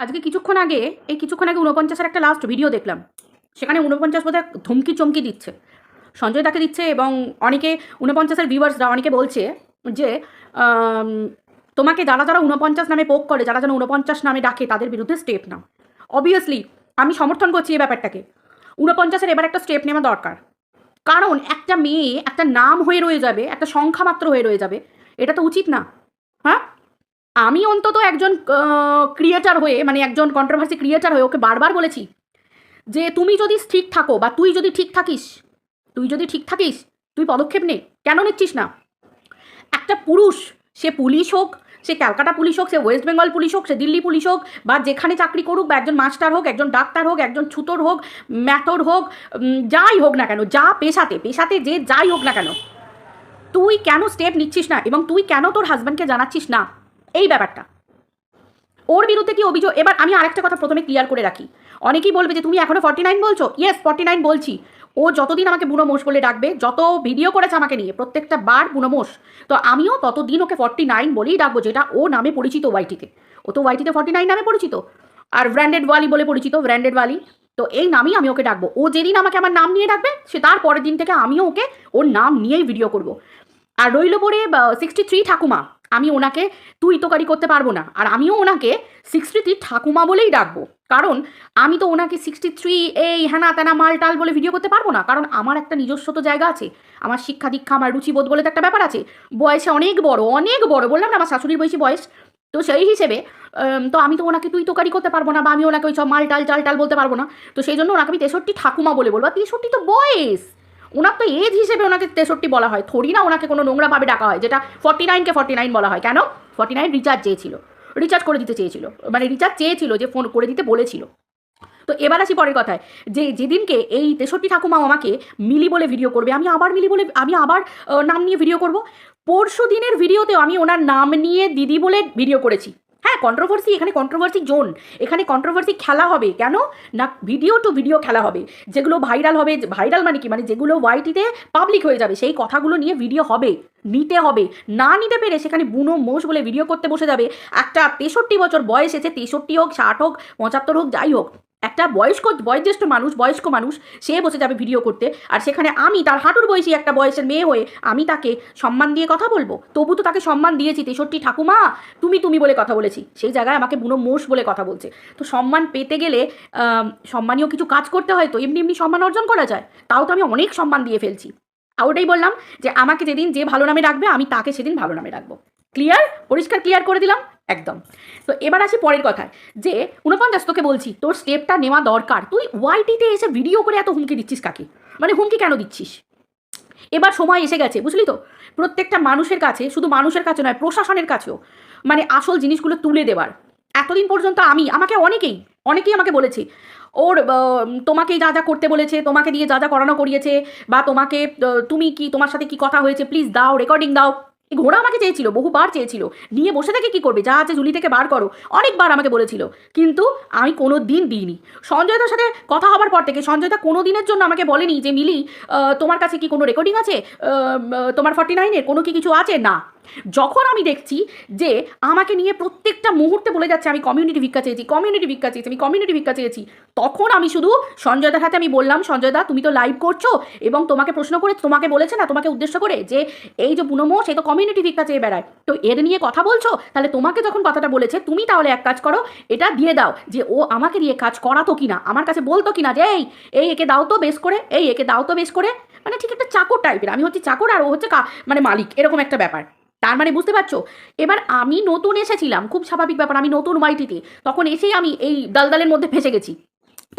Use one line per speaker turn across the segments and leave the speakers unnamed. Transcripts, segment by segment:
আজকে কিছুক্ষণ আগে, এই কিছুক্ষণ আগে উনপঞ্চাশের একটা লাস্ট ভিডিও দেখলাম। সেখানে উনপঞ্চাশ বোধহয় ধমকি চমকি দিচ্ছে। সঞ্জয় তাকে দিচ্ছে এবং অনেকে উনপঞ্চাশের ভিউয়ার্সরা অনেকে বলছে যে তোমাকে যারা যারা উনপঞ্চাশ নামে পোক করে, যারা যারা উনপঞ্চাশ নামে ডাকে, তাদের বিরুদ্ধে স্টেপ নাও। অবভিয়াসলি আমি সমর্থন করছি এই ব্যাপারটাকে। উনপঞ্চাশের এবার একটা স্টেপ নেওয়া দরকার। কারণ একটা মেয়ে একটা নাম হয়ে রয়ে যাবে, একটা সংখ্যা মাত্র হয়ে রয়ে যাবে। এটা তো উচিত না। হ্যাঁ? আমি অন্তত একজন ক্রিয়েটার হয়ে মানে একজন কন্ট্রোভার্সি ক্রিয়েটার হয়ে ওকে বারবার বলেছি যে তুমি যদি ঠিক থাকো বা তুই যদি ঠিক থাকিস, তুই যদি ঠিক থাকিস, তুই পদক্ষেপ নে। কেন নিচ্ছিস না? একটা পুরুষ, সে পুলিশ হোক, সে ক্যালকাটা পুলিশ হোক, সে ওয়েস্ট বেঙ্গল পুলিশ হোক, সে দিল্লি পুলিশ হোক, বা যেখানে চাকরি করুক, বা একজন মাস্টার হোক, একজন ডাক্তার হোক, একজন ছুতর হোক, ম্যাথর হোক যাই হোক না কেন, যা পেশাতে পেশাতে যে যাই হোক না কেন, তুই কেন স্টেপ নিচ্ছিস না? এবং তুই কেন তোর হাজব্যান্ডকে জানাচ্ছিস না? এই ব্যাপারটা। ওর বিরুদ্ধে কি অভিযোগ? এবার আমি আরেকটা কথা প্রথমে ক্লিয়ার করে রাখি। অনেকেই বলবে যে, তুমি এখনও ফর্টি নাইন বলছো? ইয়েস ফর্টি নাইন বলছি। ও যতদিন আমাকে বুনো মোষ বলে ডাকবে, যত ভিডিও করেছে আমাকে নিয়ে, প্রত্যেকটা বার বুনো মোষ। তো আমিও ততদিন ওকে ফর্টি নাইন বলেই ডাকবো, যেটা ও নামে পরিচিত ওয়াইটিতে ও তো ওয়াইটিতে ফর্টি নাইন নামে পরিচিত। আর ব্র্যান্ডেড ওয়ালি বলে পরিচিত ব্র্যান্ডেড ওয়ালি তো এই নামই আমি ওকে ডাকবো। ও যেদিন আমাকে আমার নাম নিয়ে ডাকবে, সে তার পরের দিন থেকে আমিও ওকে ওর নাম নিয়েই ভিডিও করব। আর রইল পরে সিক্সটি থ্রি ঠাকুমা। আমি ওনাকে তুই তোকারি করতে পারব না। আর আমিও ওনাকে সিক্সটি থ্রি ঠাকুমা বলেই ডাকবো। কারণ আমি তো ওনাকে সিক্সটি থ্রি এই হ্যানা ত্যানা মাল টাল বলে ভিডিও করতে পারব না। কারণ আমার একটা নিজস্ব তো জায়গা আছে। আমার শিক্ষা দীক্ষা, আমার রুচিবোধ বলে তো একটা ব্যাপার আছে। বয়সে অনেক বড় অনেক বড়। বললাম না, আমার শাশুড়ির বয়সী বয়স। তো সেই হিসেবে তো আমি তো ওনাকে তুই তোকারি করতে পারব না, বা আমি ওনাকে ওই সব মাল টাল, চাল টাল বলতে পারব না। তো সেই জন্য ওনাকে আমি তেষট্টি ঠাকুমা বলে বলব। তেষট্টি তো বয়স। ওনার তো এজ হিসেবে ওনাকে তেষট্টি বলা হয়। থরি না ওনাকে কোনো নোংরাভাবে ডাকা হয়, যেটা ফর্টি নাইনকে ফর্টি নাইন বলা হয়। কেন? ফর্টি নাইন রিচার্জ চেয়েছিল। রিচার্জ করে দিতে চেয়েছিল। মানে রিচার্জ চেয়েছিল যে ফোন করে দিতে বলেছিল। তো এবার আসি পরের কথায়। যে যেদিনকে এই তেষট্টি ঠাকুমাও আমাকে মিলি বলে ভিডিও করবে, আমি আবার মিলি বলে, আমি আবার নাম নিয়ে ভিডিও করব। পরশু দিনের ভিডিওতেও আমি ওনার নাম নিয়ে দিদি বলে ভিডিও করেছি। হ্যাঁ কন্ট্রোভার্সি এখানে কন্ট্রোভার্সি জোন এখানে কন্ট্রোভার্সি খেলা হবে। কেন? না ভিডিও টু ভিডিও খেলা হবে। যেগুলো ভাইরাল হবে ভাইরাল মানে কি? মানে যেগুলো ওয়াইটিতে পাবলিক হয়ে যাবে, সেই কথাগুলো নিয়ে ভিডিও হবে, নিতে হবে। না নিতে পেরে সেখানে বুনো মোষ বলে ভিডিও করতে বসে যাবে। একটা তেষট্টি বছর বয়স এসে তেষট্টি হোক, ষাট হোক, পঁচাত্তর হোক, যাই হোক। একটা বয়স্ক, বয়োজ্যেষ্ঠ মানুষ, বয়স্ক মানুষ, সে বসে যাবে ভিডিও করতে। আর সেখানে আমি, তার হাঁটুর বয়সী একটা বয়সের মেয়ে হয়ে আমি তাকে সম্মান দিয়ে কথা বলব। তবু তো তাকে সম্মান দিয়েছি, তেষট্টি ঠাকুমা, তুমি তুমি বলে কথা বলেছি। সেই জায়গায় আমাকে বুনো মোষ বলে কথা বলছে। তো সম্মান পেতে গেলে সম্মানীয় কিছু কাজ করতে হয় তো এমনি এমনি সম্মান অর্জন করা যায়। তাও তো আমি অনেক সম্মান দিয়ে ফেলছি। আর ওটাই বললাম যে, আমাকে যেদিন যে ভালো নামে ডাকবে, আমি তাকে সেদিন ভালো নামে ডাকবো। ক্লিয়ার পরিষ্কার ক্লিয়ার করে দিলাম? একদম। তো এবার আসি পরের কথায়। যে উনপঞ্চাশ তোকে বলছি তোর স্টেপটা নেওয়া দরকার। তুই ওয়াইটিতে এসে ভিডিও করে এত হুমকি দিচ্ছিস কাকে? মানে হুমকি কেন দিচ্ছিস? এবার সময় এসে গেছে বুঝলি তো? প্রত্যেকটা মানুষের কাছে শুধু মানুষের কাছে নয় প্রশাসনের কাছেও মানে আসল জিনিসগুলো তুলে দেওয়ার এতদিন পর্যন্ত আমি আমাকে অনেকেই অনেকেই আমাকে বলেছে ওর আহ, তোমাকে যা যা করতে বলেছে তোমাকে দিয়ে যা যা করানো করিয়েছে বা তোমাকে তুমি কি তোমার সাথে কি কথা হয়েছে প্লিজ দাও রেকর্ডিং দাও। এই ঘোড়া আমাকে চেয়েছিল, বহুবার চেয়েছিল। নিয়ে বসে থেকে কি করবে? যা আছে ঝুলি থেকে বার করো। অনেকবার আমাকে বলেছিল, কিন্তু আমি কোনো দিন দিইনি। সঞ্জয়দার সাথে কথা হবার পর থেকে সঞ্জয়দা কোনো দিনের জন্য আমাকে বলেনি যে, মিলি তোমার কাছে কি কোনো রেকর্ডিং আছে? তোমার ফর্টি নাইনের কোনো কি কিছু আছে? না। যখন আমি দেখছি যে আমাকে নিয়ে প্রত্যেকটা মুহূর্তে বলে যাচ্ছে, আমি কমিউনিটি ভিক্ষা চেয়েছি কমিউনিটি ভিক্ষা চেয়েছি, আমি কমিউনিটি ভিক্ষা চেয়েছি, তখন আমি শুধু সঞ্জয়দার হাতে আমি বললাম, সঞ্জয়দা, তুমি তো লাইভ করছ এবং তোমাকে প্রশ্ন করে, তোমাকে বলেছে না, তোমাকে উদ্দেশ্য করে যে এই যে বুনমো সে তো কমিউনিটি ভিক্ষা চেয়ে বেড়ায়। তো এর নিয়ে কথা বলছো? তাহলে তোমাকে যখন কথাটা বলেছে, তুমি তাহলে এক কাজ করো, এটা দিয়ে দাও যে ও আমাকে দিয়ে কাজ করাতো কিনা, আমার কাছে বলতো কিনা যে, এই এই একে দাও তো বেশ করে, এই একে দাও তো বেশ করে। মানে ঠিক একটা চাকর টাইপের আমি হচ্ছে চাকর আর ও হচ্ছে মানে মালিক, এরকম একটা ব্যাপার। তার মানে বুঝতে পারছ? এবার আমি নতুন এসেছিলাম, খুব স্বাভাবিক ব্যাপার, আমি নতুন ওয়াইটিতে তখন এসেই আমি এই দলদলের মধ্যে ফেসে গেছি।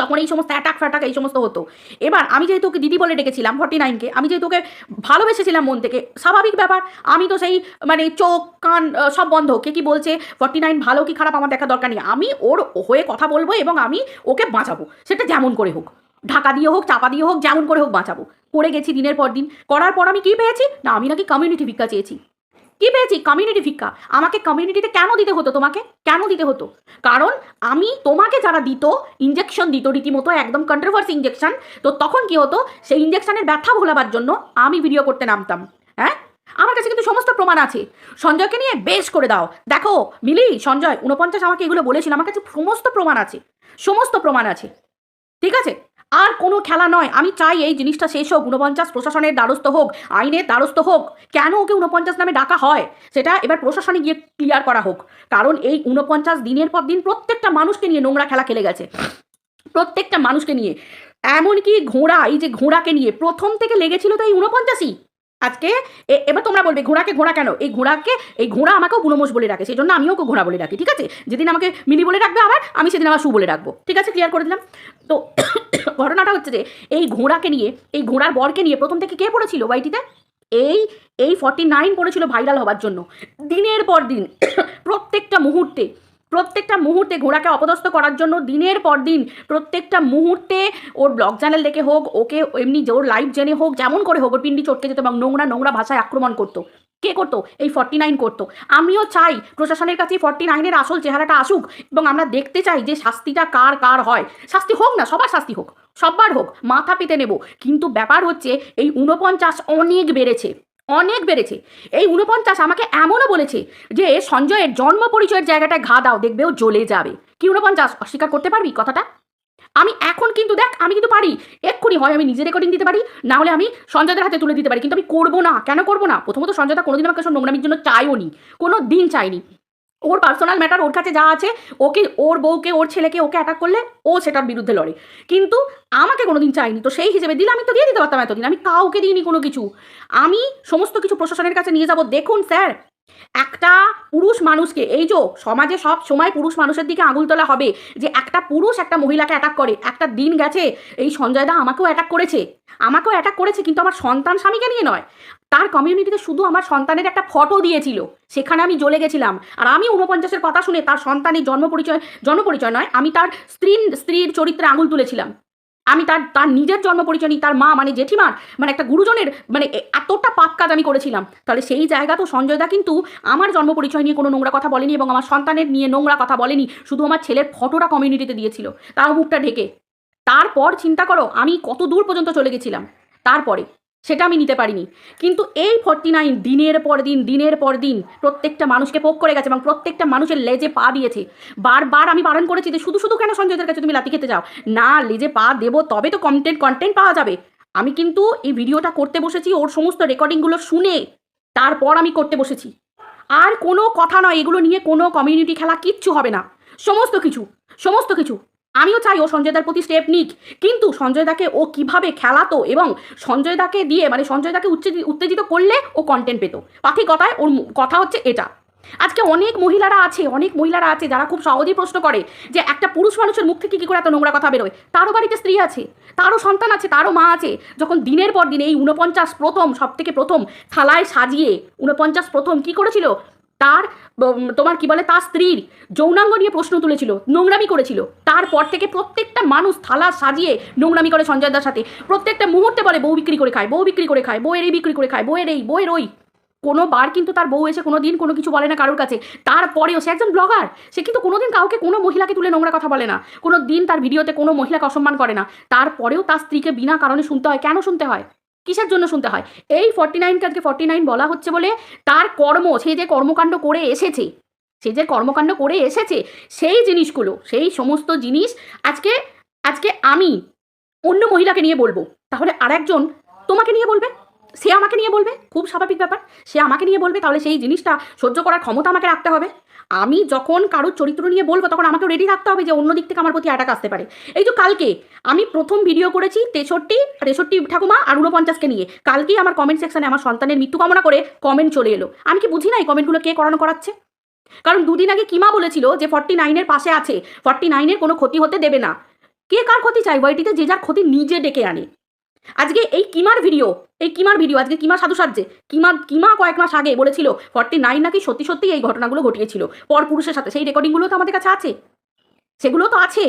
তখন এই সমস্ত অ্যাটাক ফ্যাটাক এই সমস্ত হতো। এবার আমি যেহেতু ওকে দিদি বলে ডেকেছিলাম ফর্টি নাইনকে আমি যেহেতু ওকে ভালোবেসেছিলাম মন থেকে, স্বাভাবিক ব্যাপার, আমি তো সেই মানে চোখ, কান সব বন্ধ। কে কি বলছে ফর্টি নাইন ভালো কি খারাপ আমার দেখা দরকার নেই। আমি ওর হয়ে কথা বলব এবং আমি ওকে বাঁচাবো। সেটা যেমন করে হোক। ঢাকা দিয়ে হোক, চাপা দিয়ে হোক, যেমন করে হোক বাঁচাবো। করে গেছি দিনের পর দিন। করার পর আমি কি পেয়েছি? না, আমি নাকি কমিউনিটি ভিক্ষা চেয়েছি। কি পেয়েছি? কমিউনিটি ভিক্ষা। আমাকে কমিউনিটিতে কেন দিতে হতো তোমাকে? কেন দিতে হতো? কারণ আমি তোমাকে যারা দিত ইঞ্জেকশন দিত রীতিমতো, একদম কন্ট্রোভার্সি ইঞ্জেকশন তো তখন কি হতো? সেই ইঞ্জেকশনের ব্যথা ভোলাবার জন্য আমি ভিডিও করতে নামতাম। হ্যাঁ? আমার কাছে কিন্তু সমস্ত প্রমাণ আছে। সঞ্জয়কে নিয়ে বেশ করে দাও। দেখো, মিলি, সঞ্জয় উনপঞ্চাশ আমাকে এগুলো বলেছিল। আমার কাছে সমস্ত প্রমাণ আছে। সমস্ত প্রমাণ আছে। ঠিক আছে? আর কোনো খেলা নয়। আমি চাই এই জিনিসটা শেষ হোক। উনপঞ্চাশ প্রশাসনের দ্বারস্থ হোক, আইনের দ্বারস্থ হোক। কেন ওকে উনপঞ্চাশ নামে ডাকা হয়? সেটা এবার প্রশাসনে গিয়ে ক্লিয়ার করা হোক। কারণ এই উনপঞ্চাশ দিনের পর দিন প্রত্যেকটা মানুষকে নিয়ে নোংরা খেলা খেলে গেছে। প্রত্যেকটা মানুষকে নিয়ে। এমনকি ঘোড়া, এই যে ঘোড়াকে নিয়ে প্রথম থেকে লেগেছিল তো এই উনপঞ্চাশই আজকে এবার তোমরা বলবে, ঘোড়াকে ঘোড়া কেন? এই ঘোড়াকে, এই ঘোড়া আমাকেও বুনোমোষ বলে ডাকে সেই জন্য আমিও ওকে ঘোড়া বলে ডাকি, ঠিক আছে? যেদিন আমাকে মিলি বলে রাখবে আবার, আমি সেদিন আমার সু বলে রাখব ঠিক আছে? ক্লিয়ার করে দিলাম? তো ঘটনাটা হচ্ছে যে, এই ঘোড়াকে নিয়ে, এই ঘোড়ার বরকে নিয়ে প্রথম থেকে কে পড়েছিল ওয়াইটিতে এই এই ফর্টি নাইন পড়েছিল ভাইরাল হবার জন্য। দিনের পর দিন, প্রত্যেকটা মুহূর্তে প্রত্যেকটা মুহূর্তে ঘোড়াকে অপদস্থ করার জন্য দিনের পর দিন প্রত্যেকটা মুহূর্তে ওর ব্লগ চ্যানেল দেখে হোক, ওকে এমনি যে ওর লাইভ জেনে হোক, যেমন করে হোক, ওর পিন্ডি চটকে যেত এবং নোংরা নোংরা ভাষায় আক্রমণ করতো। কে করতো? এই ফর্টি নাইন করতো। আমিও চাই প্রশাসনের কাছে ফর্টি নাইনের আসল চেহারাটা আসুক এবং আমরা দেখতে চাই যে শাস্তিটা কার কার হয়। শাস্তি হোক না, সবার শাস্তি হোক সবার হোক, মাথা পেতে নেব। কিন্তু ব্যাপার হচ্ছে এই উনপঞ্চাশ অনেক বেড়েছে। অনেক বেড়েছে। এই উনপঞ্চাশ আমাকে এমনও বলেছে যে, সঞ্জয়ের জন্ম পরিচয়ের জায়গাটায় ঘা দাও, দেখবে ও জ্বলে যাবে। কি উনপঞ্চাশ অস্বীকার করতে পারবি কথাটা? আমি এখন কিন্তু দেখ, আমি কিন্তু পারি। এক্ষুনি হয় আমি নিজে রেকর্ডিং দিতে পারি, না হলে আমি সঞ্জয়দের হাতে তুলে দিতে পারি। কিন্তু আমি করব না। কেন করব না? প্রথমত সঞ্জয়দা কোনোদিন আমাকে সব নোংরামির জন্য চাইও নি। কোনো দিন চাইনি ওর পার্সোনাল ম্যাটার ওর কাছে যা আছে, ওকে, ওর বউকে, ওর ছেলেকে ওকে অ্যাটাক করলে ও সেটার বিরুদ্ধে লড়ে। কিন্তু আমাকে কোনোদিন চাইনি তো সেই হিসেবে দিলে আমি তো দিয়ে দিতে পারতাম এতদিন, আমি কাউকে দিইনি কোনো কিছু। আমি সমস্ত কিছু প্রশাসনের কাছে নিয়ে যাব, দেখুন স্যার একটা পুরুষ মানুষকে, এই যে সমাজে সব সময় পুরুষ মানুষের দিকে আঙুল তোলা হবে, যে একটা পুরুষ একটা মহিলাকে অ্যাটাক করে, একটা দিন গেছে, এই সঞ্জয় দা আমাকেও অ্যাটাক করেছে। আমাকেও অ্যাটাক করেছে, কিন্তু আমার সন্তান স্বামীকে নিয়ে নয়। তার কমিউনিটিতে শুধু আমার সন্তানের একটা ফটো দিয়েছিল। সেখানে আমি জ্বলে গেছিলাম। আর আমি উনপঞ্চাশের কথা শুনে তার সন্তানের জন্ম পরিচয় জন্ম পরিচয় নয়, আমি তার স্ত্রীর স্ত্রীর চরিত্রে আঙুল তুলেছিলাম। আমি তার তার নিজের জন্ম পরিচয় নিই, তার মা মানে জেঠিমার মানে একটা গুরুজনের মানে এতটা পাপ কাজ আমি করেছিলাম। তাহলে সেই জায়গা তো সঞ্জয়দা কিন্তু আমার জন্ম পরিচয় নিয়ে কোনো নোংরা কথা বলেনি এবং আমার সন্তানের নিয়ে নোংরা কথা বলেনি, শুধু আমার ছেলের ফটোটা কমিউনিটিতে দিয়েছিল, তার মুখটা ঢেকে। তারপর চিন্তা করো, আমি কত দূর পর্যন্ত চলে গেছিলাম, তারপরে। সেটা আমি নিতে পারিনি। কিন্তু এই ফর্টি নাইন দিনের পর দিন, দিনের পর দিন প্রত্যেকটা মানুষকে পোক করে গেছে এবং প্রত্যেকটা মানুষের লেজে পা দিয়েছে। বারবার আমি বারণ করেছি যে শুধু শুধু কেন সঞ্জয়দের কাছে তুমি লাতি খেতে যাও? না, লেজে পা দেবো, তবে তো কন্টেন্ট কন্টেন্ট পাওয়া যাবে। আমি কিন্তু এই ভিডিওটা করতে বসেছি, ওর সমস্ত রেকর্ডিংগুলো শুনে তারপর আমি করতে বসেছি। আর কোনো কথা নয়, এগুলো নিয়ে কোনো কমিউনিটি খেলা কিচ্ছু হবে না। সমস্ত কিছু সমস্ত কিছু। আমিও চাই ও সঞ্জয়দার প্রতি স্টেপ নিক। কিন্তু সঞ্জয়দাকে ও কীভাবে খেলাতো এবং সঞ্জয়দাকে দিয়ে মানে সঞ্জয়দাকে উত্তেজিত উত্তেজিত করলে ও কন্টেন্ট পেতো। পাথি কথায় ওর কথা হচ্ছে এটা। আজকে অনেক মহিলারা আছে, অনেক মহিলারা আছে যারা খুব সহজেই প্রশ্ন করে যে একটা পুরুষ মানুষের মুখ থেকে কী করে এত নোংরা কথা বেরোয়? তারও বাড়িতে স্ত্রী আছে, তারও সন্তান আছে, তারও মা আছে। যখন দিনের পর দিন এই উনপঞ্চাশ প্রথম সব থেকে প্রথম থালায় সাজিয়ে উনপঞ্চাশ প্রথম কি করেছিল? তার তোমার কি বলে, তার স্ত্রীর যৌনাঙ্গ নিয়ে প্রশ্ন তুলেছিল, নোংরামি করেছিল। তারপর থেকে প্রত্যেকটা মানুষ থালা সাজিয়ে নোংরামি করে সঞ্জয় দার সাথে। প্রত্যেকটা মুহূর্তে বলে, বউ বিক্রি করে খায়, বউ বিক্রি করে খায়, বউয়ের এই বিক্রি করে খায়, বউয়ের এই, বউয়ের ওই। কোনো বার কিন্তু তার বউ এসে কোনো দিন কোনো কিছু বলে না কারোর কাছে। তারপরেও সে একজন ব্লগার, সে কিন্তু কোনো দিন কাউকে কোনো মহিলাকে তুলে নোংরা কথা বলে না। কোনো দিন তার ভিডিওতে কোনো মহিলাকে অসম্মান করে না। তারপরেও তার স্ত্রীকে বিনা কারণে শুনতে হয়। কেন শুনতে হয়? কিসের জন্য শুনতে হয়? এই ফর্টি নাইনকে আজকে ফর্টি নাইন বলা হচ্ছে বলে তার কর্ম, সে যে কর্মকাণ্ড করে এসেছে, সে যে কর্মকাণ্ড করে এসেছে, সেই জিনিসগুলো, সেই সমস্ত জিনিস আজকে আজকে আমি অন্য মহিলাকে নিয়ে বলব। তাহলে আরেকজন তোমাকে নিয়ে বলবে? সে আমাকে নিয়ে বলবে? খুব স্বাভাবিক ব্যাপার। সে আমাকে নিয়ে বলবে, তাহলে সেই জিনিসটা সহ্য করার ক্ষমতা আমাকে রাখতে হবে। আমি যখন কারোর চরিত্র নিয়ে বলব, তখন আমাকে রেডি থাকতে হবে যে অন্য দিক থেকে আমার প্রতি অ্যাটাক আসতে পারে। এই তো কালকে আমি প্রথম ভিডিও করেছি তেষট্টি তেষট্টি ঠাকুমা আর উনপঞ্চাশকে নিয়ে। কালকেই আমার কমেন্ট সেকশানে আমার সন্তানের মৃত্যু কামনা করে কমেন্ট চলে এলো। আমি কি বুঝি না এই কমেন্টগুলো কে করানো করাচ্ছে? কারণ দুদিন আগে কিমা বলেছিল যে ফর্টি নাইনের পাশে আছে ফর্টি নাইনের কোনো ক্ষতি হতে দেবে না। কে কার ক্ষতি চাই ওয়াইটিতে যে যার ক্ষতি নিজে ডেকে আনে। আজকে এই কিমার ভিডিও এই কিমার ভিডিও আজকে কিমা সাধু সাজছে কিমা কিমা কয়েক মাস আগে বলেছিল ফর্টি নাইন নাকি সত্যি সত্যি এই ঘটনাগুলো ঘটিয়েছিল, পর পুরুষের সাথে। সেই রেকর্ডিংগুলো তো আমাদের কাছে আছে। সেগুলো তো আছে।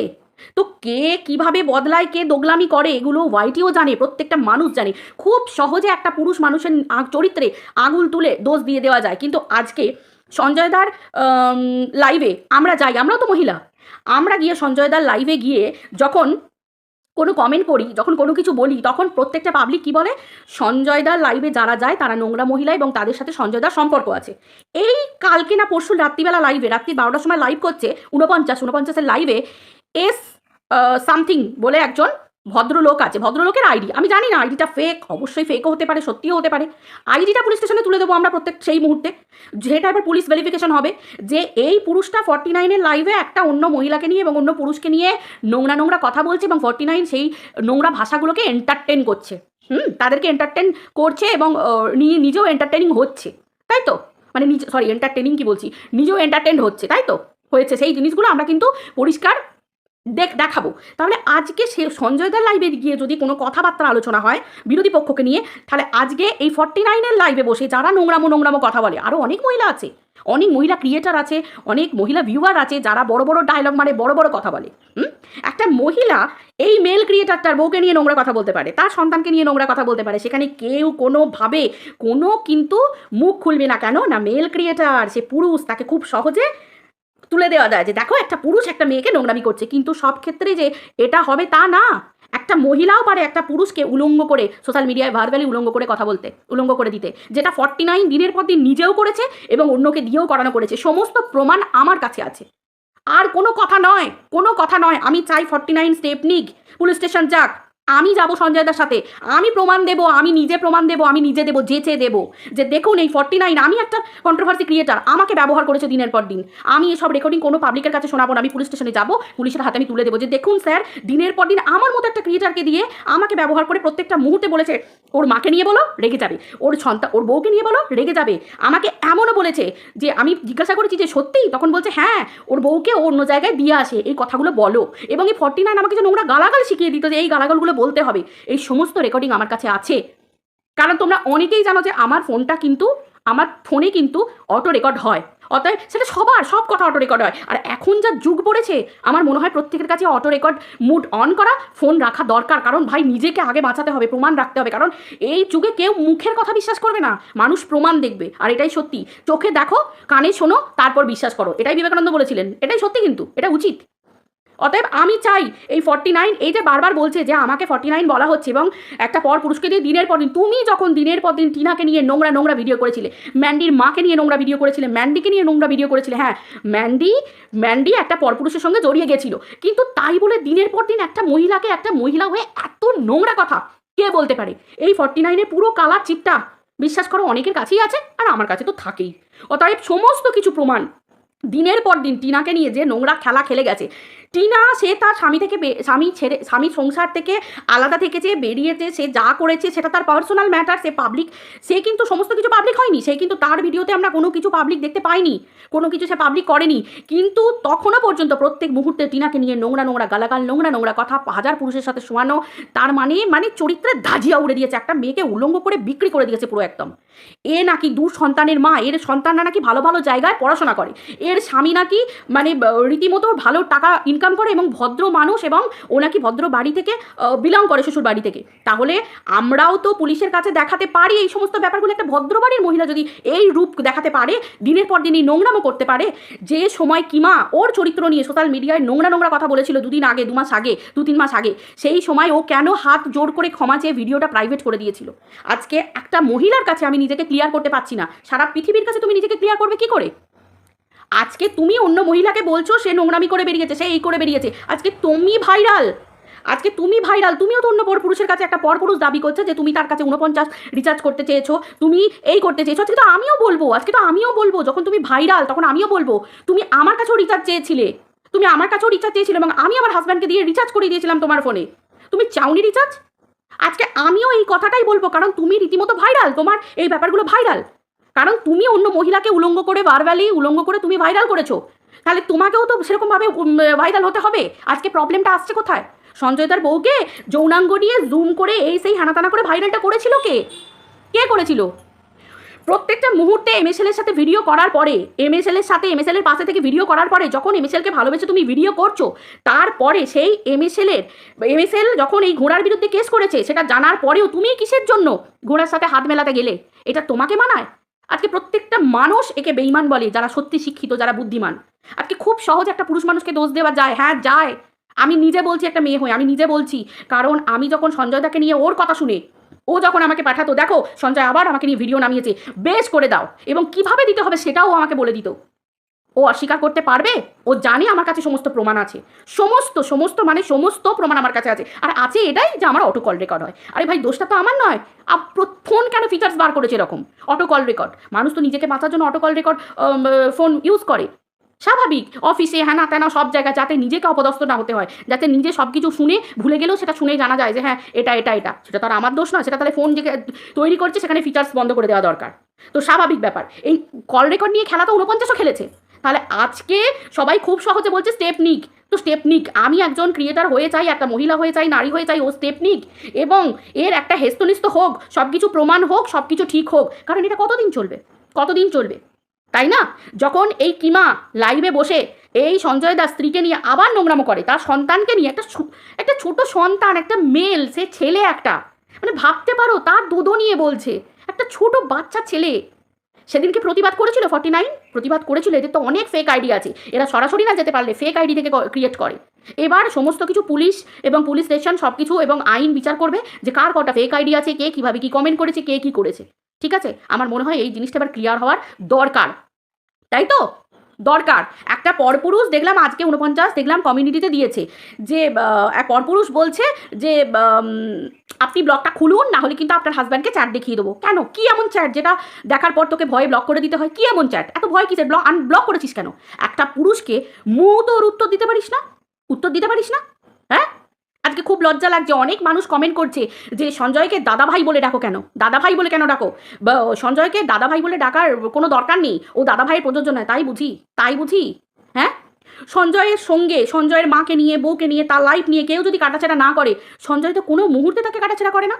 তো কে কীভাবে বদলায়, কে দোগলামি করে, এগুলো ওয়াইটিও জানে, প্রত্যেকটা মানুষ জানে। খুব সহজে একটা পুরুষ মানুষের চরিত্রে আঙুল তুলে দোষ দিয়ে দেওয়া যায়। কিন্তু আজকে সঞ্জয়দার লাইভে আমরা যাই আমরাও তো মহিলা। আমরা গিয়ে সঞ্জয়দার লাইভে গিয়ে যখন কোনো কমেন্ট করি, যখন কোনো কিছু বলি, তখন প্রত্যেকটা পাবলিক কি বলে? সঞ্জয় দার লাইভে যারা যায়, তারা নোংরা মহিলা এবং তাদের সাথে সঞ্জয় দার সম্পর্ক আছে। এই কালকে না পরশু রাত্রিবেলা লাইভে রাত্রি বারোটার সময় লাইভ করছে উনপঞ্চাশ উনপঞ্চাশের লাইভে এস সামথিং বলে একজন ভদ্রলোক আছে, ভদ্রলোকের আইডি। আমি জানি না, আইডিটা ফেক অবশ্যই ফেকও হতে পারে, সত্যিও হতে পারে। আইডিটা পুলিশ স্টেশনে তুলে দেবো আমরা প্রত্যেক সেই মুহূর্তে। যেটা এবার পুলিশ ভেরিফিকেশন হবে যে এই পুরুষটা ফর্টি নাইনের লাইভে একটা অন্য মহিলাকে নিয়ে এবং অন্য পুরুষকে নিয়ে নোংরা নোংরা কথা বলছে এবং ফর্টি নাইন সেই নোংরা ভাষাগুলোকে এন্টারটেন করছে। হুম, তাদেরকে এন্টারটেন করছে এবং নিয়ে নিজেও এন্টারটেনিং হচ্ছে। তাই তো? মানে নিজে সরি এন্টারটেনিং কি বলছি? নিজেও এন্টারটেন হচ্ছে, তাই তো? হয়েছে। সেই জিনিসগুলো আমরা কিন্তু পরিষ্কার দেখ, দেখাবো। তাহলে আজকে সে সঞ্জয়দার লাইভে গিয়ে যদি কোনো কথাবার্তা আলোচনা হয় বিরোধী পক্ষকে নিয়ে, তাহলে আজকে এই ফর্টি নাইনের লাইভে বসে যারা নোংরামো নোংরামো কথা বলে আরও অনেক মহিলা আছে। অনেক মহিলা ক্রিয়েটার আছে, অনেক মহিলা ভিউয়ার আছে, যারা বড় বড় ডায়লগ মানে বড় বড় কথা বলে একটা মহিলা এই মেল ক্রিয়েটারটার বউকে নিয়ে নোংরা কথা বলতে পারে, তার সন্তানকে নিয়ে নোংরা কথা বলতে পারে, সেখানে কেউ কোনোভাবে কোনো কিন্তু মুখ খুলবে না। কেন? না মেল ক্রিয়েটার সে পুরুষ, তাকে খুব সহজে তুলে দেওয়া যায় যে দেখো একটা পুরুষ একটা মেয়েকে নোংরামি করছে, কিন্তু সব ক্ষেত্রে যে এটা হবে তা না। একটা মহিলাও পারে একটা পুরুষকে উলঙ্গ করে সোশ্যাল মিডিয়ায় ভার্বালি উলঙ্গ করে কথা বলতে, উলঙ্গ করে দিতে, যেটা ফর্টি নাইন দিনের পর দিন নিজেও করেছে এবং অন্যকে দিয়েও করানো করেছে। সমস্ত প্রমাণ আমার কাছে আছে। আর কোনো কথা নয়, কোনো কথা নয়, আমি চাই ফর্টি নাইন স্টেপ নিক। পুলিশ স্টেশন যাক আমি যাব সঞ্জয়দার সাথে। আমি প্রমাণ দেব, আমি নিজে প্রমাণ দেব, আমি নিজে দেবো যেচে দেবো। যে দেখুন এই ফর্টি নাইন আমি একটা কন্ট্রোভার্সি ক্রিয়েটার আমাকে ব্যবহার করেছে দিনের পর দিন। আমি এসব রেকর্ডিং কোনো পাবলিকের কাছে শোনাবো না, আমি পুলিশ স্টেশনে যাব, পুলিশের হাতে আমি তুলে দেবো। যে দেখুন স্যার দিনের পর দিন আমার মতো একটা ক্রিয়েটারকে দিয়ে আমাকে ব্যবহার করে প্রত্যেকটা মুহূর্তে বলেছে, ওর মাকে নিয়ে বলো, রেগে যাবে। ওর সন্তান, ওর বউকে নিয়ে বলো, রেগে যাবে। আমাকে এমনও বলেছে যে আমি জিজ্ঞাসা করেছি যে সত্যিই তখন বলছে হ্যাঁ ওর বউকে অন্য জায়গায় দিয়ে আসে, এই কথাগুলো বলো। এবং এই ফর্টি নাইন আমাকে যে নোংরা গালাগাল শিখিয়ে দিত যে এই গালাগালগুলো বলতে হবে। এই সমস্ত রেকর্ডিং আমার কাছে আছে। কারণ তোমরা অনেকেই জানো যে আমার ফোনটা কিন্তু, আমার ফোনে কিন্তু অটো রেকর্ড হয়। অতএব সেটা সবার, সব কথা অটো রেকর্ড হয়। আর এখন যা যুগ পড়েছে, আমার মনে হয় প্রত্যেকের কাছে অটো রেকর্ড মুড অন করা ফোন রাখা দরকার। কারণ ভাই, নিজেকে আগে বাঁচাতে হবে, প্রমাণ রাখতে হবে। কারণ এই যুগে কেউ মুখের কথা বিশ্বাস করবে না। মানুষ প্রমাণ দেখবে। আর এটাই সত্যি। চোখে দেখো, কানে শোনো, তারপর বিশ্বাস করো। এটাই বিবেকানন্দ বলেছিলেন। এটাই সত্যি কিন্তু। এটা উচিত। অতএব আমি চাই এই ফর্টি নাইন এই যে বারবার বলছে যে আমাকে ফর্টি নাইন বলা হচ্ছে এবং একটা পর পুরুষকে দিয়ে দিনের পর দিন, তুমি যখন দিনের পর দিন টিনাকে নিয়ে নোংরা নোংরা ভিডিও করেছিলে, ম্যান্ডির মাকে নিয়ে নোংরা ভিডিও করেছিলে, ম্যান্ডিকে নিয়ে নোংরা ভিডিও করেছিলে হ্যাঁ ম্যান্ডি ম্যান্ডি একটা পরপুরুষের সঙ্গে জড়িয়ে গেছিল, কিন্তু তাই বলে দিনের পর দিন একটা মহিলাকে একটা মহিলা হয়ে এত নোংরা কথা কে বলতে পারে? এই ফর্টি নাইনের পুরো কালার চিপটা বিশ্বাস করো অনেকের কাছেই আছে আর আমার কাছে তো থাকেই। অতএব সমস্ত কিছু প্রমাণ দিনের পর দিন টিনাকে নিয়ে যে নোংরা খেলা খেলে গেছে টিনা সে তার স্বামী থেকে স্বামী ছেড়ে স্বামীর সংসার থেকে আলাদা থেকে যে বেরিয়েছে, সে যা করেছে, সেটা তার পার্সোনাল ম্যাটার সে পাবলিক সে কিন্তু সমস্ত কিছু পাবলিক হয়নি। সে কিন্তু তার ভিডিওতে আমরা কোনো কিছু পাবলিক দেখতে পাইনি। কোনো কিছু সে পাবলিক করেনি। কিন্তু তখনও পর্যন্ত প্রত্যেক মুহূর্তে টিনাকে নিয়ে নোংরা নোংরা গালাগাল, নোংরা নোংরা কথা, হাজার পুরুষের সাথে শোয়ানো, তার মানে মানে চরিত্রের ধাজিয়া উড়ে দিয়েছে। একটা মেয়েকে উলঙ্গ করে বিক্রি করে দিয়েছে পুরো একদম। এ নাকি দু সন্তানের মা, এর সন্তানরা নাকি ভালো ভালো জায়গায় পড়াশোনা করে। এর স্বামী নাকি মানে রীতিমতো ভালো টাকা ইনকাম করে এবং ভদ্র মানুষ এবং ও নাকি ভদ্র বাড়ি থেকে বিলং করে শ্বশুর বাড়ি থেকে। তাহলে আমরাও তো পুলিশের কাছে দেখাতে পারি এই সমস্ত ব্যাপারগুলো। একটা ভদ্র বাড়ির মহিলা যদি এই রূপ দেখাতে পারে, দিনের পর দিন এই নোংরামো করতে পারে, যে সময় কিমা ওর চরিত্র নিয়ে সোশ্যাল মিডিয়ায় নোংরা নোংরা কথা বলেছিল দুদিন আগে, দু মাস আগে, দু তিন মাস আগে, সেই সময় ও কেন হাত জোর করে ক্ষমা চেয়ে ভিডিওটা প্রাইভেট করে দিয়েছিল? আজকে একটা মহিলার কাছে আমি নিজেকে ক্লিয়ার করতে পারছি না। সারা পৃথিবীর কাছে তুমি নিজেকে ক্লিয়ার করবে কি করে? আজকে তুমি অন্য মহিলাকে বলছো, সে নোংরামি করে বেরিয়েছে, সে এই করে বেরিয়েছে। আজকে তুমি ভাইরাল। আজকে তুমি ভাইরাল। তুমিও তো অন্য পর পুরুষের কাছে একটা পর পুরুষ দাবি করছে যে তুমি তার কাছে উনপঞ্চাশ রিচার্জ করতে চেয়েছো, তুমি এই করতে চেয়েছো। আজকে তো আমিও বলব, আজকে তো আমিও বলব, যখন তুমি ভাইরাল, তখন আমিও বলব, তুমি আমার কাছেও রিচার্জ চেয়েছিলে। তুমি আমার কাছেও রিচার্জ চেয়েছিলে এবং আমি আমার হাজব্যান্ডকে দিয়ে রিচার্জ করে দিয়েছিলাম তোমার ফোনে তুমি চাওনি রিচার্জ আজকে আমিও এই কথাটাই বলব, কারণ তুমি রীতিমতো ভাইরাল, তোমার এই ব্যাপারগুলো ভাইরাল। কারণ তুমি অন্য মহিলাকে উলঙ্গ করে বারবালি উলঙ্গ করে তুমি ভাইরাল করেছ। তাহলে তোমাকেও তো সেরকমভাবে ভাইরাল হতে হবে। আজকে প্রবলেমটা আসছে কোথায়? সঞ্জয় তার বউকে যৌনাঙ্গ নিয়ে জুম করে এই সেই হানাতানা করে ভাইরালটা করেছিল কে? কে করেছিল? প্রত্যেকটা মুহূর্তে এমএসএল এর সাথে ভিডিও করার পরে এমএসএল এর সাথে এমএসএল এর পাশে থেকে ভিডিও করার পরে, যখন এমএসএলকে ভালোবেসে তুমি ভিডিও করছ, তারপরে সেই এমএসএল এর এমএসএল যখন এই ঘোড়ার বিরুদ্ধে কেস করেছে, সেটা জানার পরেও তুমি কিসের জন্য ঘোড়ার সাথে হাত মেলাতে গেলে? এটা তোমাকে মানায়? আজকে প্রত্যেকটা মানুষ একে বেইমান বলে, যারা সত্যি শিক্ষিত, যারা বুদ্ধিমান। আজকে খুব সহজ একটা পুরুষ মানুষকে দোষ দেওয়া যায়। হ্যাঁ যায়। আমি নিজে বলছি একটা মেয়ে হয়ে, আমি নিজে বলছি। কারণ আমি যখন সঞ্জয় দাকে নিয়ে ওর কথা শুনে, ও যখন আমাকে পাঠাতো, দেখো, সঞ্জয় আবার আমাকে নিয়ে ভিডিও নামিয়েছে, বেশ করে দাও। এবং কীভাবে দিতে হবে সেটাও আমাকে বলে দিত। ও অস্বীকার করতে পারবে? ও জানে আমার কাছে সমস্ত প্রমাণ আছে। সমস্ত সমস্ত মানে সমস্ত প্রমাণ আমার কাছে আছে। আর আছে এটাই যে আমার অটো কল রেকর্ড হয়। আরে ভাই, দোষটা তো আমার নয়। ফোন কেন ফিচার্স বার করেছে এরকম? অটো কল রেকর্ড মানুষ তো নিজেকে বাঁচার জন্য auto call record phone use করে। স্বাভাবিক। অফিসে হ্যানা ত্যানা সব জায়গায় যাতে নিজেকে অপদস্থ না হতে হয়। যাতে নিজে সব কিছু শুনে ভুলে গেলেও সেটা শুনে জানা যায় যে হ্যাঁ এটা এটা এটা। সেটা তো আর আমার দোষ নয়। সেটা তাহলে ফোন যে তৈরি করছে সেখানে ফিচার্স বন্ধ করে দেওয়া দরকার। তো স্বাভাবিক ব্যাপার। এই কল রেকর্ড নিয়ে খেলা তো উনপঞ্চাশও খেলেছে। তাহলে আজকে সবাই খুব সহজে বলছে স্টেপ নিক তো স্টেপ নিক আমি একজন ক্রিয়েটার হয়ে চাই, একটা মহিলা হয়ে চাই, নারী হয়ে চাই, ও স্টেপ নিক এবং এর একটা হেস্তনিস্ত হোক সব কিছু প্রমাণ হোক সব কিছু ঠিক হোক। কারণ এটা কতদিন চলবে? কতদিন চলবে? তাই না? যখন এই কিমা লাইভে বসে এই সঞ্জয় দাস স্ত্রীকে নিয়ে আবার নোংরামো করে, তার সন্তানকে নিয়ে একটা একটা ছোট সন্তান, একটা মেল, সে ছেলে একটা। মানে ভাবতে পারো, তার দুধো নিয়ে বলছে, একটা ছোট বাচ্চা ছেলে। সেদিনকে প্রতিবাদ করেছিল ফর্টি নাইন? প্রতিবাদ করেছিল, এদের তো অনেক ফেক আইডি আছে। এরা সরাসরি না যেতে পারলে ফেক আইডি থেকে ক্রিয়েট করে। এবার সমস্ত কিছু পুলিশ এবং পুলিশ স্টেশন সব কিছু এবং আইন বিচার করবে যে কার কটা ফেক আইডি আছে, কে কীভাবে কী কমেন্ট করেছে, কে কী করেছে। ঠিক আছে? আমার মনে হয় এই জিনিসটা এবার ক্লিয়ার হওয়ার দরকার। তাই তো? দরকার। একটা পরপুরুষ, দেখলাম আজকে উনপঞ্চাশ দেখলাম কমিউনিটিতে দিয়েছে যে এক পরপুরুষ বলছে যে আপনি ব্লগটা খুলুন, না হলে কিন্তু আপনার হাজব্যান্ডকে চ্যাট দেখিয়ে দেবো। কেন? কি এমন চ্যাট যেটা দেখার পর তোকে ভয়ে ব্লক করে দিতে হয়? কি এমন চ্যাট এত ভয় কিসের? ব্লক আনব্লক করেছিস কেন? একটা পুরুষকে মু তোর উত্তর দিতে পারিস না? উত্তর দিতে পারিস না? হ্যাঁ? আজকে খুব লজ্জা লাগছে, অনেক মানুষ কমেন্ট করছে যে সঞ্জয়কে দাদা ভাই বলে ডাকো কেন? দাদা ভাই বলে কেন ডাকো? সঞ্জয়কে দাদা ভাই বলে ডাকার কোনো দরকার নেই, ও দাদা ভাইয়ের প্রযোজ্য নয়, তাই বুঝি? তাই বুঝি? হ্যাঁ? সঞ্জয়ের সঙ্গে, সঞ্জয়ের মাকে নিয়ে, বউকে নিয়ে, তার লাইফ নিয়ে কেউ যদি কাটাছেড়া না করে, সঞ্জয় তো কোনো মুহূর্তে তাকে কাটাছেড়া করে না।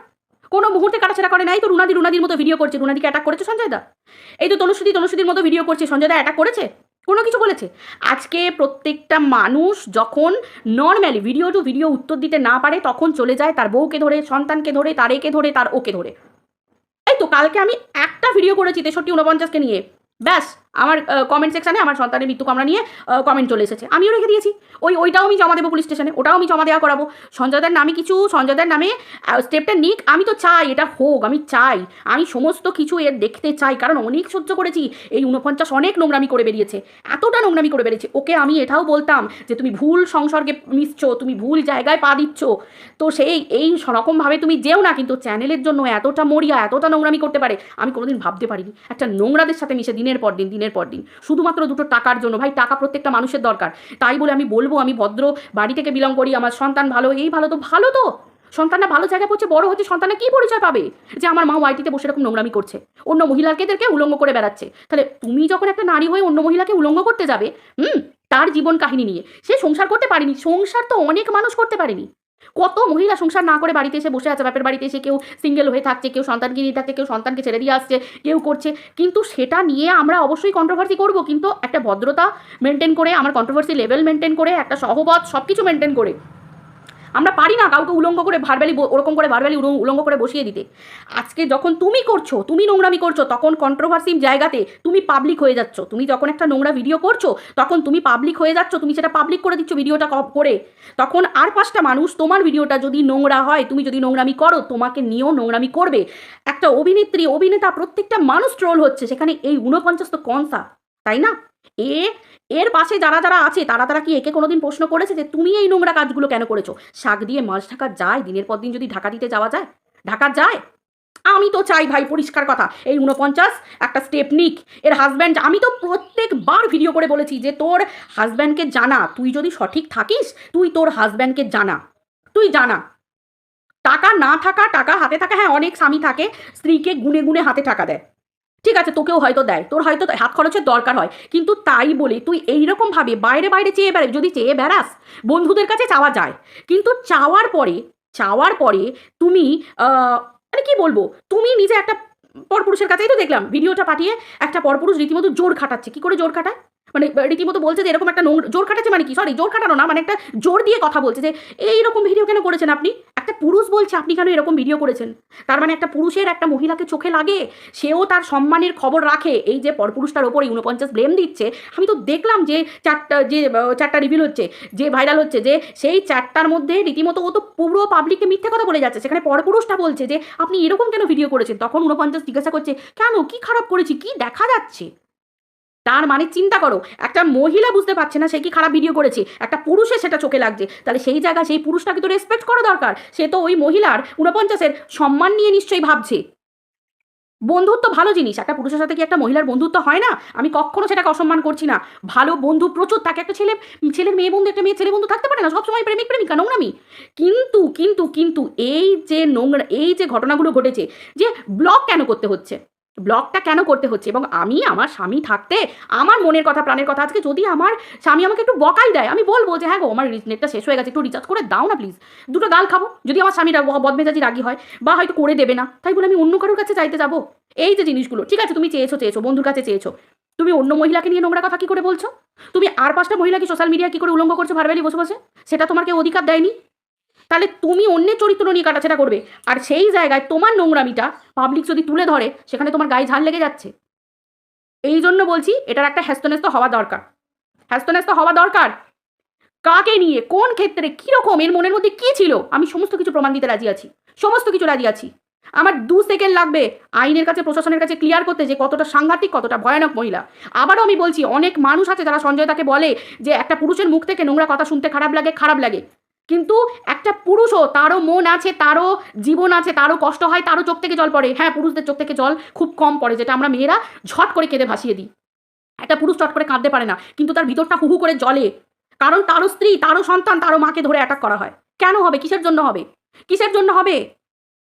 কোনো মুহূর্তে কাটাছেড়া করে নাই তো রুনাদি, রুনাদির মতো ভিডিও করছে, রুনাদিকে অ্যাটাক করেছে সঞ্জয় দা। এই তো তনুশ্রুতি তনুশ্রুতির মতো ভিডিও করছে, সঞ্জয় দা অ্যাটাক করেছে? কোনো কিছু বলেছে? আজকে প্রত্যেকটা মানুষ যখন নর্ম্যালি ভিডিও টু ভিডিও উত্তর দিতে না পারে, তখন চলে যায় তার বউকে ধরে, সন্তানকে ধরে তার একে ধরে, তার ওকে ধরে। এই তো, কালকে আমি একটা ভিডিও করেছি তেষট্টি উনপঞ্চাশকে নিয়ে। ব্যাস। আমার কমেন্ট সেকশানে আমার সন্তানের মৃত্যু কামনা নিয়ে কমেন্ট চলে এসেছে। আমিও রেখে দিয়েছি। ওই, ওইটাও আমি জমা দেবো পুলিশ স্টেশনে ওটাও আমি জমা দেওয়া করাবো। সঞ্জয়দার নামে কিছু, সঞ্জয়দার নামে স্টেপটা নিক। আমি তো চাই, এটা হোক, আমি চাই। আমি সমস্ত কিছু এর দেখতে চাই, কারণ অনেক সহ্য করেছি। এই উনপঞ্চাশ অনেক নোংরামি করে বেরিয়েছে। এতটা নোংরামি করে বেরিয়েছে। ওকে আমি এটাও বলতাম যে, তুমি ভুল সংসর্গে মিশছো তুমি ভুল জায়গায় পা দিচ্ছ। তো সেই, এই রকমভাবে তুমি যেও না, কিন্তু চ্যানেলের জন্য এতটা মরিয়া, এতটা নোংরামি করতে পারে, আমি কোনোদিন ভাবতে পারিনি। একটা নোংরাদের সাথে মিশে দিনের পর দিন, দিনের পর দিন। শুধুমাত্র দুটো টাকার জন্য। ভাই, টাকা প্রত্যেকটা মানুষের দরকার। তাই বলে আমি বলব, আমি ভদ্র, বাড়ি থেকে বিলং করি, আমার সন্তান ভালো, এই ভালো তো ভালো তো। সন্তানটা ভালো জায়গায় পড়ছে বড় হচ্ছে, সন্তানটা কি পরিচয় পাবে? যে আমার মা ওয়াইটিতে বসে এরকম নোংরামি করছে। অন্য মহিলাকেদেরকে উলঙ্গ করে বেড়াচ্ছে। তাহলে তুমি যখন একটা নারী হয়ে অন্য মহিলাকে উলঙ্গ করতে যাবে, হুম? তার জীবন কাহিনী নিয়ে। সে সংসার করতে পারেনি। সংসার তো অনেক মানুষ করতে পারেনি। কত মহিলা সংসার না করে বাড়িতে এসে বসে আছে? বাপের বাড়িতে এসে কেউ সিঙ্গেল হয়ে থাকছে, কেউ সন্তানকে নিয়ে থাকছে, কেউ সন্তানকে ছেড়ে দিয়ে আসছে, কেউ করছে। কিন্তু সেটা নিয়ে আমরা অবশ্যই কন্ট্রোভার্সি করব। কিন্তু একটা ভদ্রতা মেনটেন করে, আমার কন্ট্রোভার্সি লেভেল মেনটেন করে, একটা সহবত সব কিছু মেনটেন করে। আমরা পারি না কাউকে উলঙ্গ করে ভারবালি ওরকম করে ভারবালি উলঙ্গ করে বসিয়ে দিতে। আজকে যখন তুমি করছ, তুমি নোংরামি করছ, তখন কন্ট্রোভার্সি জায়গাতে তুমি পাবলিক হয়ে যাচ্ছ। তুমি যখন একটা নোংরা ভিডিও করছ, তখন তুমি পাবলিক হয়ে যাচ্ছ, তুমি সেটা পাবলিক করে দিচ্ছ ভিডিওটা করে। তখন আর পাঁচটা মানুষ তোমার ভিডিওটা যদি নোংরা হয়, তুমি যদি নোংরামি করো, তোমাকে নিয়েও নোংরামি করবে। একটা অভিনেত্রী, অভিনেতা প্রত্যেকটা মানুষ ট্রোল হচ্ছে, সেখানে এই ঊনপঞ্চাশ তো কনসা তাই না? এ, এর পাশে যারা যারা আছে, তারা তারা কি একে কোনোদিন প্রশ্ন করেছে যে, তুমি এই নোংরা কাজগুলো কেন করেছ? শাক দিয়ে মাছ ঢাকা যায়, দিনের পর দিন যদি ঢাকা দিতে যাওয়া যায়? ঢাকা যায়? আমি তো চাই ভাই, পরিষ্কার কথা। এই উনপঞ্চাশ একটা স্টেপ নিক এর হাজব্যান্ড আমি তো প্রত্যেকবার ভিডিও করে বলেছি যে, তোর হাজব্যান্ডকে জানা। তুই যদি সঠিক থাকিস, তুই তোর হাজব্যান্ডকে জানা। তুই জানা। টাকা না থাকা, টাকা হাতে থাকা হ্যাঁ অনেক স্বামী থাকে, স্ত্রীকে গুনে গুনে হাতে টাকা দেয়। ঠিক আছে, তোকেও হয়তো দেয়। তোর হয়তো হাত খরচের দরকার হয়। কিন্তু তাই বলে তুই এইরকমভাবে বাইরে বাইরে চেয়ে বেড়াবি, যদি চেয়ে বেড়াস, বন্ধুদের কাছে চাওয়া যায়। কিন্তু চাওয়ার পরে চাওয়ার পরে তুমি মানে কি বলব, তুমি নিজে একটা পরপুরুষের কাছেই তো দেখলাম, ভিডিওটা পাঠিয়ে একটা পরপুরুষ রীতিমতো জোর খাটাচ্ছে। কি করে জোর খাটায়? মানে রীতিমতো বলছে যে, এরকম একটা নোংরা, জোর খাটাচ্ছে মানে কি? সরি জোর খাটানো না মানে একটা জোর দিয়ে কথা বলছে যে এইরকম ভিডিও কেন করেছেন আপনি? একটা পুরুষ বলছে আপনি কেন এরকম ভিডিও করেছেন? তার মানে একটা পুরুষের একটা মহিলাকে চোখে লাগে, সেও তার সম্মানের খবর রাখে। এই যে পরপুরুষটার ওপর উনপঞ্চাশ ব্লেম দিচ্ছে, আমি তো দেখলাম যে চারটা যে চারটা রিভিল হচ্ছে, যে ভাইরাল হচ্ছে, যে সেই চারটার মধ্যে রীতিমতো ও তো পুরো পাবলিককে মিথ্যে কথা বলে যাচ্ছে। সেখানে পরপুরুষটা বলছে যে, আপনি এরকম কেন ভিডিও করেছেন? তখন উনপঞ্চাশ জিজ্ঞাসা করছে, কেন? কি খারাপ করেছি? কি দেখা যাচ্ছে? তার মানে চিন্তা করো, একটা মহিলা বুঝতে পারছে না সে কি খারাপ ভিডিও করেছে, একটা পুরুষের সেটা চোখে লাগছে, তাহলে সেই জায়গায় সেই পুরুষটাকে তো রেসপেক্ট করা দরকার, সে তো ওই মহিলার উনপঞ্চাশের সম্মান নিয়ে নিশ্চয়ই ভাবছে। বন্ধুত্ব ভালো জিনিস, একটা পুরুষের সাথে কি একটা মহিলার বন্ধুত্ব হয় না? আমি কখনো সেটাকে অসম্মান করছি না। ভালো বন্ধু প্রচুর থাকে একটা ছেলে, ছেলের মেয়ে বন্ধু, একটা মেয়ে ছেলে বন্ধু থাকতে পারে না সবসময় প্রেমিক, প্রেমিকা, নোংরামি। কিন্তু কিন্তু কিন্তু এই যে নোংরা, এই যে ঘটনাগুলো ঘটেছে, যে ব্লগ কেন করতে হচ্ছে? ব্লগটা কেন করতে হচ্ছে? এবং আমি, আমার স্বামী থাকতে আমার মনের কথা, প্রাণের কথা আজকে যদি আমার স্বামী আমাকে একটু বকাই দেয়, আমি বলব যে হ্যাঁ গো, আমার নেটটা শেষ হয়ে গেছে, একটু রিচার্জ করে দাও না প্লিজ দুটো গাল খাব, যদি আমার স্বামীরা ব- বদমেজাজি রাগি হয় বা হয়তো করে দেবে না, তাই বলে আমি অন্য কারোর কাছে চাইতে যাব? এই যে জিনিসগুলো, ঠিক আছে তুমি চেয়েছো চেয়েছো, বন্ধুর কাছে চেয়েছো, তুমি অন্য মহিলাকে নিয়ে নোংরা কথা কি করে বলছো? তুমি আর পাঁচটা মহিলাকে সোশ্যাল মিডিয়া কি করে উলঙ্গ করছ ভারবেলি বসে বসে? সেটা তোমার কেউ অধিকার দেয়নি? তাহলে তুমি অন্যের চরিত্র নিয়ে কাটাছেটা করবে। আর সেই জায়গায় তোমার নোংরামিটা পাবলিক যদি তুলে ধরে, সেখানে তোমার গায়ে ঝাল লেগে যাচ্ছে। এই জন্য বলছি, এটার একটা হ্যাস্তন্যস্ত হওয়া দরকার। হ্যাস্তন্যস্ত হওয়া দরকার? কাকে নিয়ে, কোন ক্ষেত্রে, কীরকম, এর মনের মধ্যে কী ছিল? আমি সমস্ত কিছু প্রমাণ দিতে রাজি আছি। সমস্ত কিছু রাজি আছি। আমার দু সেকেন্ড লাগবে আইনের কাছে, প্রশাসনের কাছে ক্লিয়ার করতে যে কতটা সাংঘাতিক, কতটা ভয়ানক মহিলা। আবারও আমি বলছি, অনেক মানুষ আছে যারা সঞ্জয় তাকে বলে যে, একটা পুরুষের মুখ থেকে নোংরা কথা শুনতে খারাপ লাগে খারাপ লাগে। কিন্তু একটা পুরুষও, তারও মন আছে, তারও জীবন আছে, তারও কষ্ট হয়, তারও চোখ থেকে জল পড়ে। হ্যাঁ পুরুষদের চোখ থেকে জল খুব কম পড়ে, যেটা আমরা মেয়েরা ঝট করে কেঁদে ভাসিয়ে দিই। একটা পুরুষ চট করে কাঁদতে পারে না, কিন্তু তার ভিতরটা হুহু করে জলে কারণ তারও স্ত্রী, তারও সন্তান, তারও মাকে ধরে অ্যাটাক করা হয়। কেন হবে? কিসের জন্য হবে? কিসের জন্য হবে?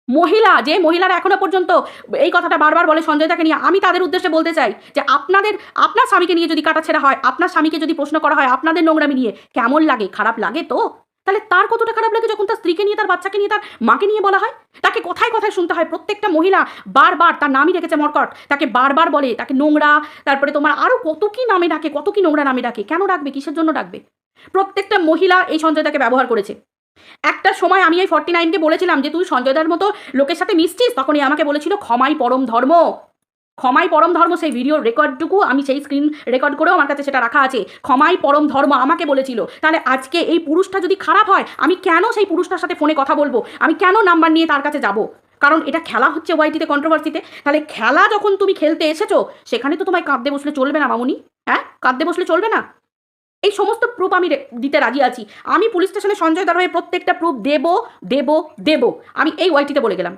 মহিলা, যে মহিলারা এখনও পর্যন্ত এই কথাটা বারবার বলে সঞ্জয়দাকে নিয়ে, আমি তাদের উদ্দেশ্যে বলতে চাই যে আপনাদের, আপনার স্বামীকে নিয়ে যদি কাটাছেড়া হয়, আপনার স্বামীকে যদি প্রশ্ন করা হয়, আপনাদের নোংরামি নিয়ে কেমন লাগে? খারাপ লাগে তো? তাহলে তার কতটা খারাপ লাগে যখন তার স্ত্রীকে নিয়ে, তার বাচ্চাকে নিয়ে, তার মাকে নিয়ে বলা হয়? তাকে কোথায় কোথায় শুনতে হয়। প্রত্যেকটা মহিলা বারবার তার নামই রেখেছে মরকট। তাকে বারবার বলে, তাকে নোংরা, তারপরে তোমার আরও কত কি নামে ডাকে, কত কি নোংরা নামে ডাকে, কেন ডাকবে, কিসের জন্য ডাকবে? প্রত্যেকটা মহিলা এই সঞ্জয়দাকে ব্যবহার করেছে। একটা সময় আমি এই ফর্টি নাইনকে বলেছিলাম যে, তুই সঞ্জয়দার মতো লোকের সাথে মিশছিস? তখনই আমাকে বলেছিল, ক্ষমাই পরম ধর্ম। ক্ষমাই পরম ধর্ম সেই ভিডিওর রেকর্ডটুকু আমি সেই স্ক্রিন রেকর্ড করেও আমার কাছে সেটা রাখা আছে। ক্ষমাই পরম ধর্ম আমাকে বলেছিল। তাহলে আজকে এই পুরুষটা যদি খারাপ হয়, আমি কেন সেই পুরুষটার সাথে ফোনে কথা বলব? আমি কেন নাম্বার নিয়ে তার কাছে যাব? কারণ এটা খেলা হচ্ছে ওয়াইটিতে কন্ট্রোভার্সিতে তাহলে খেলা যখন তুমি খেলতে এসেছ, সেখানে তো তোমায় কাঁদতে বসলে চলবে না মামুনি। হ্যাঁ? কাঁদতে বসলে চলবে না? এই সমস্ত প্রুফ আমি দিতে রাজি আছি। আমি পুলিশ স্টেশনে সঞ্জয় দার প্রত্যেকটা প্রুফ দেব দেব দেব। আমি এই ওয়াইটিতে বলে গেলাম।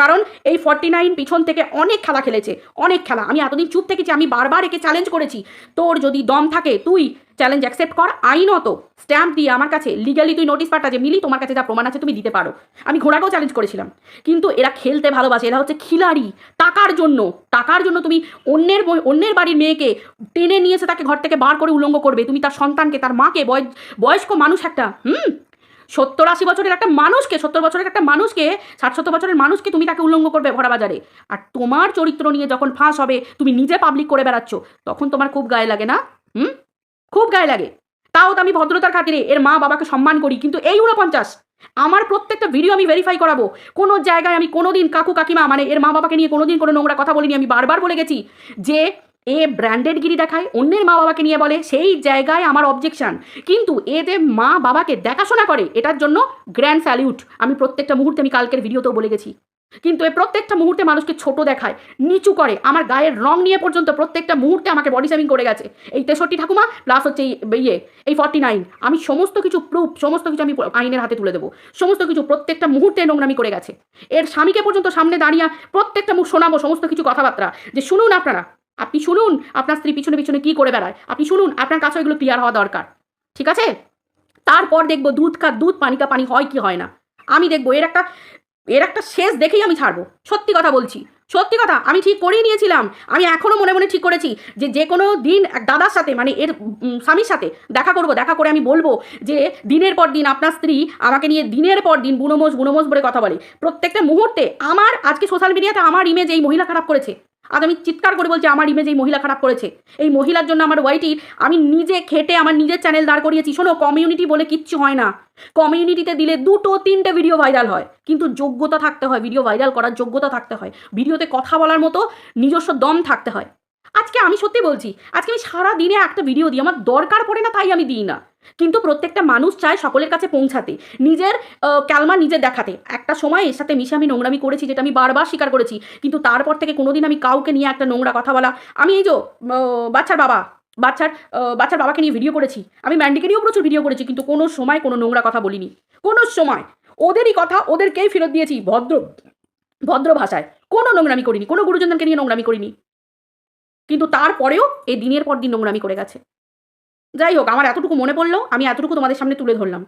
কারণ এই ফর্টি নাইন পিছন থেকে অনেক খেলা খেলেছে, অনেক খেলা। আমি এতদিন চুপ থেকেছি, আমি বারবার একে চ্যালেঞ্জ করেছি। তোর যদি দম থাকে, তুই চ্যালেঞ্জ অ্যাকসেপ্ট কর আইনত স্ট্যাম্প দিয়ে আমার কাছে লিগালি তুই নোটিশ পাঠা যে মিলি তোমার কাছে যা প্রমাণ আছে তুমি দিতে পারো। আমি ঘোড়াকেও চ্যালেঞ্জ করেছিলাম। কিন্তু এরা খেলতে ভালোবাসে, এরা হচ্ছে খিলাড়ি। টাকার জন্য টাকার জন্য তুমি অন্যের অন্যের বাড়ির মেয়েকে টেনে নিয়ে এসে তাকে ঘর থেকে বার করে উলঙ্গ করবে। তুমি তার সন্তানকে, তার মাকে, বয়, বয়স্ক মানুষ একটা, হুম? সত্তর আশি বছরের একটা মানুষকে, সত্তর বছরের একটা মানুষকে, ষাট, সত্তর বছরের মানুষকে তুমি তাকে উল্লঙ্গ করবে ভরা বাজারে। আর তোমার চরিত্র নিয়ে যখন ফাঁস হবে, তুমি নিজে পাবলিক করে বেড়াচ্ছ, তখন তোমার খুব গায়ে লাগে না? হুম? খুব গায়ে লাগে। তাও তো আমি ভদ্রতার খাতিরে এর মা বাবাকে সম্মান করি, কিন্তু এই উনপঞ্চাশ আমার প্রত্যেকটা ভিডিও আমি ভেরিফাই করাবো। কোনো জায়গায় আমি কোনোদিন কাকু কাকিমা মানে এর মা বাবাকে নিয়ে কোনোদিন কোনো নোংরা কথা বলিনি, আমি বারবার বলে গেছি যে এ ব্র্যান্ডেড গিরি দেখায় অন্যের মা বাবাকে নিয়ে বলে, সেই জায়গায় আমার অবজেকশন কিন্তু এ যে মা বাবাকে দেখাশোনা করে, এটার জন্য গ্র্যান্ড স্যালিউট আমি প্রত্যেকটা মুহূর্তে, আমি কালকের ভিডিওতেও বলে গেছি। কিন্তু এ প্রত্যেকটা মুহূর্তে মানুষকে ছোট দেখায়, নিচু করে, আমার গায়ের রং নিয়ে পর্যন্ত প্রত্যেকটা মুহূর্তে আমাকে বডি শেমিং করে গেছে। এই তেষট্টি ঠাকুমা প্লাস হচ্ছে এই ইয়ে এই ফর্টি নাইন আমি সমস্ত কিছু প্রুফ সমস্ত কিছু আমি আইনের হাতে তুলে দেবো। সমস্ত কিছু প্রত্যেকটা মুহূর্তে নোংরামি করে গেছে। এর স্বামীকে পর্যন্ত সামনে দাঁড়িয়ে প্রত্যেকটা মুখ শোনাবো, সমস্ত কিছু কথাবার্তা। যে শুনুন আপনারা আপনি শুনুন, আপনার স্ত্রী পিছনে পিছনে কি করে বেড়ায়। আপনি শুনুন, আপনার কাছে এগুলো ক্লিয়ার হওয়া দরকার। ঠিক আছে? তারপর দেখব দুধ কা দুধ পানি কা পানি হয় কি হয় না। আমি দেখব, এর একটা এর একটা শেষ দেখেই আমি ছাড়বো। সত্যি কথা বলছি। সত্যি কথা, আমি ঠিক করেই নিয়েছিলাম। আমি এখনও মনে মনে ঠিক করেছি যে যে কোনো দিন এক দাদার সাথে মানে এর স্বামীর সাথে দেখা করব, দেখা করে আমি বলব যে দিনের পর দিন আপনার স্ত্রী আমাকে নিয়ে দিনের পর দিন বুনোমোজ বুনোমোজ বলে কথা বলে। প্রত্যেকটা মুহূর্তে আমার, আজকে সোশ্যাল মিডিয়াতে আমার ইমেজ এই মহিলা খারাপ করেছে। আজ আমি চিৎকার করে বলছি, আমার ইমেজ এই মহিলা খারাপ করেছে। এই মহিলার জন্য আমার ওয়াইটির আমি নিজে খেটে আমার নিজের চ্যানেল দাঁড় করিয়েছি। শোনো কমিউনিটি বলে কিচ্ছু হয় না। কমিউনিটিতে দিলে দুটো, তিনটে ভিডিও ভাইরাল হয়। কিন্তু যোগ্যতা থাকতে হয় ভিডিও ভাইরাল করার যোগ্যতা থাকতে হয়। ভিডিওতে কথা বলার মতো নিজস্ব দম থাকতে হয়। আজকে আমি সত্যি বলছি, আজকে আমি সারা দিনে একটা ভিডিও দিই, আমার দরকার পড়ে না, তাই আমি দিই না। কিন্তু প্রত্যেকটা মানুষ চায় সকলের কাছে পৌঁছাতে, নিজের ক্যালমা নিজে দেখাতে। একটা সময় এর সাথে মিশে আমি নোংরামি করেছি, যেটা আমি বারবার স্বীকার করেছি, কিন্তু তারপর থেকে কোনোদিন আমি কাউকে নিয়ে একটা নোংরা কথা বলা, আমি এই যে বাচ্চার বাবা, বাচ্চার বাচ্চার বাবাকে নিয়ে ভিডিও করেছি, আমি ম্যান্ডিকে নিয়েও প্রচুর ভিডিও করেছি, কিন্তু কোনো সময় কোনো নোংরা কথা বলিনি। কোনো সময় ওদেরই কথা ওদেরকেই ফেরত দিয়েছি, ভদ্র ভদ্র ভাষায়। কোনো নোংরামি করিনি, কোনো গুরুজনদেরকে নিয়ে নোংরামি করিনি। কিন্তু তারপরেও এই দিনের পর দিন নোংরামি করে গেছে। যাই হোক, আমার এতটুকু মনে পড়ল, আমি এতটুকু তোমাদের সামনে তুলে ধরলাম।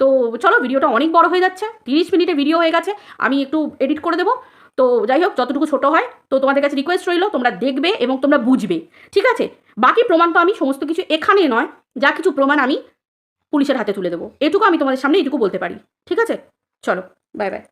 তো চলো, ভিডিওটা অনেক বড় হয়ে যাচ্ছে, তিরিশ মিনিটে ভিডিও হয়ে গেছে, আমি একটু এডিট করে দেবো। তো যাই হোক, যতটুকু ছোট হয়, তো তোমাদের কাছে রিকোয়েস্ট রইল, তোমরা দেখবে এবং তোমরা বুঝবে, ঠিক আছে? বাকি প্রমাণ তো আমি সমস্ত কিছু এখানে নয়, যা কিছু প্রমাণ আমি পুলিশের হাতে তুলে দেবো। এটুকু আমি তোমাদের সামনে এটুকু বলতে পারি, ঠিক আছে? চলো বাই বাই